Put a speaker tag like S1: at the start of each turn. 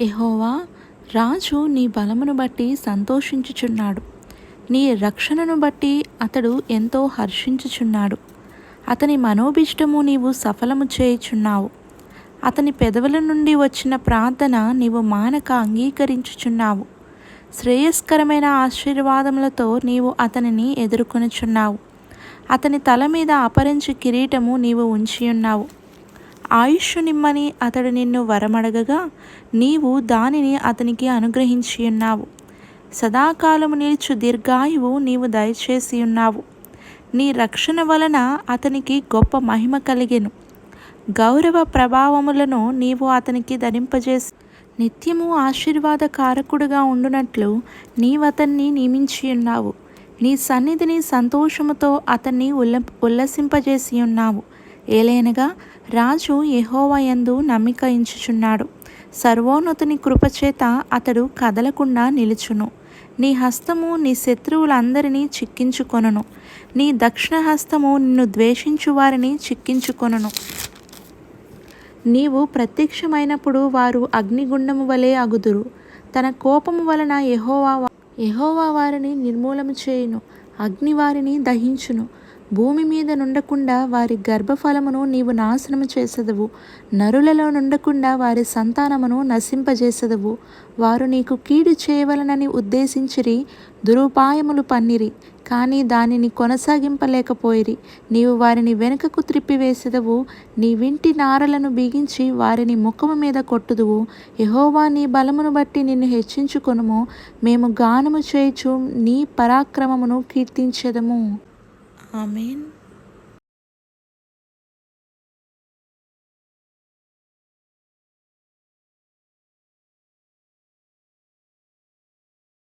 S1: ఎహోవా రాజు నీ బలమును బట్టి సంతోషించుచున్నాడు. నీ రక్షణను బట్టి అతడు ఎంతో హర్షించుచున్నాడు. అతని మనోభిష్టము నీవు సఫలము చేయుచున్నావు. అతని పెదవుల నుండి వచ్చిన ప్రార్థన నీవు మానక అంగీకరించుచున్నావు. శ్రేయస్కరమైన ఆశీర్వాదములతో నీవు అతనిని ఎదుర్కొనుచున్నావు. అతని తల మీద అపరించి కిరీటము నీవు ఉంచియున్నావు. ఆయుష్ నిమ్మని అతడు నిన్ను వరమడగగా నీవు దానిని అతనికి అనుగ్రహించి ఉన్నావు. సదాకాలము నిలుచు దీర్ఘాయువు నీవు దయచేసి ఉన్నావు. నీ రక్షణ వలన అతనికి గొప్ప మహిమ కలిగెను. గౌరవ ప్రభావములను నీవు అతనికి ధరింపజేసి నిత్యము ఆశీర్వాద కారకుడుగా ఉండునట్లు నీవతన్ని నియమించి ఉన్నావు. నీ సన్నిధిని సంతోషముతో అతన్ని ఉల్ల ఉల్లసింపజేసి ఉన్నావు. ఏలైనగా రాజు యహోవయందు నమ్మిక ఇంచుచున్నాడు. సర్వోన్నతుని కృపచేత అతడు కదలకుండా నిలుచును. నీ హస్తము నీ శత్రువులందరినీ చిక్కించుకొనును. నీ దక్షిణ హస్తము నిన్ను ద్వేషించు వారిని చిక్కించుకొనును. నీవు ప్రత్యక్షమైనప్పుడు వారు అగ్నిగుండము వలె అగుదురు. తన కోపము వలన యహోవా యహోవా వారిని నిర్మూలము చేయును. అగ్ని వారిని దహించును. భూమి మీద నుండకుండా వారి గర్భఫలమును నీవు నాశనము చేసెదవు. నరులలో నుండకుండా వారి సంతానమును నశింపజేసెదవు. వారు నీకు కీడు చేయవలనని ఉద్దేశించిరి దురుపాయములు పన్నిరి కానీ దానిని కొనసాగింపలేకపోయిరి. నీవు వారిని వెనుకకు త్రిప్పివేసెదవు. నీ వింటి నారలను బిగించి వారిని ముఖము మీద కొట్టుదువు. యహోవా నీ బలమును బట్టి నిన్ను హెచ్చించుకొనుము. మేము గానము చేయుచు నీ పరాక్రమమును కీర్తించెదము. আমিন